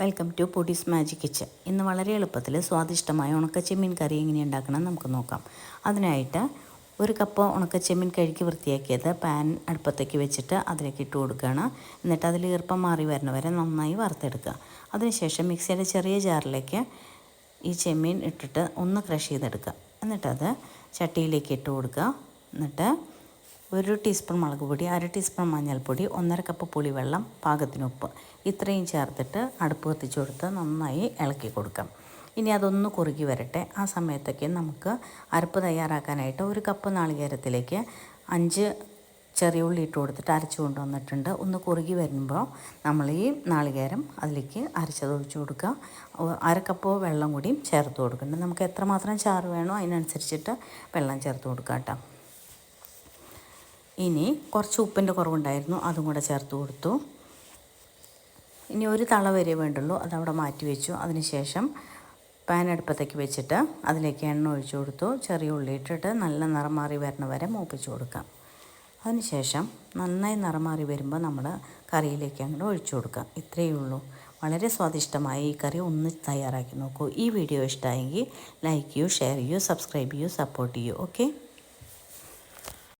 Welcome to Podis magic kitchen ഇന്ന് വളരെ എളുപ്പത്തിൽ സ്വാദിഷ്ടമായ ഉണക്കച്ചെമ്മീൻ കറി എങ്ങനെ ഉണ്ടാക്കണം നമുക്ക് നോക്കാം. അതിനായിട്ട് ഒരു കപ്പ് ഉണക്കച്ചെമ്മീൻ കഴുകി വൃത്തിയാക്കിയത് പാൻ അടുപ്പത്തേക്ക് വെച്ചിട്ട് അതിലേക്ക് ഇട്ട് കൊടുക്കുകയാണ്. എന്നിട്ട് അതിൽ ഈർപ്പം മാറി വരുന്ന വരെ നന്നായി വറുത്തെടുക്കുക. അതിനുശേഷം മിക്സിയുടെ ചെറിയ ജാറിലേക്ക് ഈ ചെമ്മീൻ ഇട്ടിട്ട് ഒന്ന് ക്രഷ് ചെയ്തെടുക്കുക. എന്നിട്ടത് ചട്ടിയിലേക്ക് ഇട്ട് കൊടുക്കുക. എന്നിട്ട് ഒരു ടീസ്പൂൺ മുളക് പൊടി അര ടീസ്പൂൺ മഞ്ഞൾപ്പൊടി ഒന്നര കപ്പ് പുളിവെള്ളം പാകത്തിന് ഉപ്പ്. ഇത്രയും ചേർത്തിട്ട് അടുപ്പ് കത്തിച്ചു കൊടുത്ത് നന്നായി ഇളക്കി കൊടുക്കാം. ഇനി അതൊന്ന് കുറുകി വരട്ടെ. ആ സമയത്തൊക്കെ നമുക്ക് അരപ്പ് തയ്യാറാക്കാനായിട്ട് ഒരു കപ്പ് നാളികേരത്തിലേക്ക് അഞ്ച് ചെറിയ ഉള്ളി ഇട്ട് കൊടുത്തിട്ട് അരച്ചു കൊണ്ടുവന്നിട്ടുണ്ട്. ഒന്ന് കുറുകി വരുമ്പോൾ നമ്മൾ ഈ നാളികേരം അതിലേക്ക് അരച്ചത് ഒഴിച്ചു കൊടുക്കുക. അര കപ്പ് വെള്ളം കൂടിയും ചേർത്ത് കൊടുക്കുന്നുണ്ട് നമുക്ക് എത്രമാത്രം ചാറ് വേണോ അതിനനുസരിച്ചിട്ട് വെള്ളം ചേർത്ത് കൊടുക്കാം കേട്ടോ. ഇനി കുറച്ച് ഉപ്പിന്റെ കുറവുണ്ടായിരുന്നു അതും കൂടെ ചേർത്ത് കൊടുത്തു. ഇനി ഒരു തള വരെ വേണ്ടുള്ളൂ അതവിടെ മാറ്റി വെച്ചു. അതിനുശേഷം പാൻ അടുപ്പത്തേക്ക് വെച്ചിട്ട് അതിലേക്ക് എണ്ണ ഒഴിച്ചു കൊടുത്തു. ചെറിയ ഉള്ളി ഇട്ടിട്ട് നല്ല നിറം മാറി വരണ വരെ മൂപ്പിച്ചു കൊടുക്കാം. അതിനുശേഷം നന്നായി നിറം മാറി വരുമ്പോൾ നമ്മൾ കറിയിലേക്ക് അങ്ങോട്ട് ഒഴിച്ചു കൊടുക്കാം. ഇത്രയേ ഉള്ളൂ. വളരെ സ്വാദിഷ്ടമായ ഈ കറി ഒന്ന് തയ്യാറാക്കി നോക്കൂ. ഈ വീഡിയോ ഇഷ്ടമായെങ്കിൽ ലൈക്ക് ചെയ്യൂ ഷെയർ ചെയ്യൂ സബ്സ്ക്രൈബ് ചെയ്യൂ സപ്പോർട്ട് ചെയ്യൂ. ഓക്കെ